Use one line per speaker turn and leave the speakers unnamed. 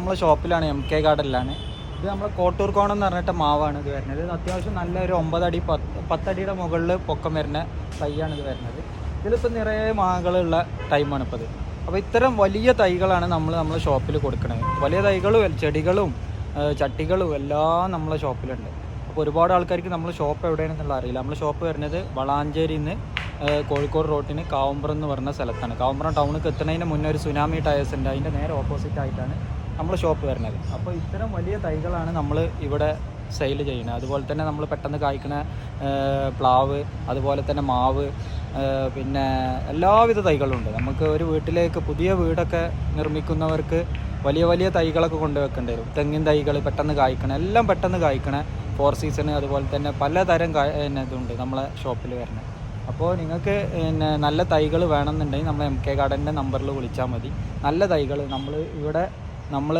നമ്മളെ ഷോപ്പിലാണ് M K ഗാർഡനിലാണ് ഇത് നമ്മുടെ കോട്ടൂർ കോണം എന്ന് പറഞ്ഞിട്ട് മാവാണ് ഇത് വരുന്നത്. അത്യാവശ്യം നല്ല ഒരു ഒമ്പതടി പത്ത് പത്തടിയുടെ മുകളിൽ പൊക്കം വരുന്ന തൈയാണ് ഇത് വരുന്നത്. ഇതിലിപ്പോൾ നിറയെ മാങ്ങകളുള്ള ടൈമാണ് ഇപ്പോൾ ഇത് അപ്പോൾ ഇത്തരം വലിയ തൈകളാണ് നമ്മൾ നമ്മളെ ഷോപ്പിൽ കൊടുക്കുന്നത് വലിയ തൈകളും ചെടികളും ചട്ടികളും എല്ലാം നമ്മളെ ഷോപ്പിലുണ്ട്. അപ്പോൾ ഒരുപാട് ആൾക്കാർക്ക് നമ്മൾ ഷോപ്പ് എവിടെയാണെന്നുള്ള അറിയില്ല. നമ്മൾ ഷോപ്പ് വരുന്നത് വളാഞ്ചേരിയിൽ നിന്ന് കോഴിക്കോട് റോട്ടിന് കാവുമ്പ്രം എന്ന് പറഞ്ഞ സ്ഥലത്താണ്. കാവുമ്പ്രം ടൗണിൽ എത്തുന്നതിന് മുന്നേ ഒരു സുനാമി ടയേഴ്സ് ഉണ്ട്. അതിന്റെ നേരെ ഓപ്പോസിറ്റ് ആയിട്ടാണ് നമ്മൾ ഷോപ്പ് വരുന്നത്. അപ്പോൾ ഇത്തരം വലിയ തൈകളാണ് നമ്മൾ ഇവിടെ സെയിൽ ചെയ്യുന്നത്. അതുപോലെ തന്നെ നമ്മൾ പെട്ടെന്ന് കായ്ക്കുന്ന പ്ലാവ് അതുപോലെ തന്നെ മാവ് പിന്നെ എല്ലാവിധ തൈകളും ഉണ്ട്. നമുക്ക് ഒരു വീട്ടിലേക്ക് പുതിയ വീടൊക്കെ നിർമ്മിക്കുന്നവർക്ക് വലിയ വലിയ തൈകളൊക്കെ കൊണ്ടുവെക്കേണ്ടി വരും. തെങ്ങിൻ തൈകൾ പെട്ടെന്ന് കായ്ക്കണം എല്ലാം പെട്ടെന്ന് കായ്ക്കണ ഫോർ സീസൺ അതുപോലെ തന്നെ പലതരം ഇതുണ്ട് നമ്മളെ ഷോപ്പിൽ വരുന്നത്. അപ്പോൾ നിങ്ങൾക്ക് പിന്നെ നല്ല തൈകൾ വേണമെന്നുണ്ടെങ്കിൽ നമ്മൾ എം കെ ഗാർഡന്റെ നമ്പറിൽ വിളിച്ചാൽ മതി. നല്ല തൈകൾ നമ്മൾ ഇവിടെ നമ്മൾ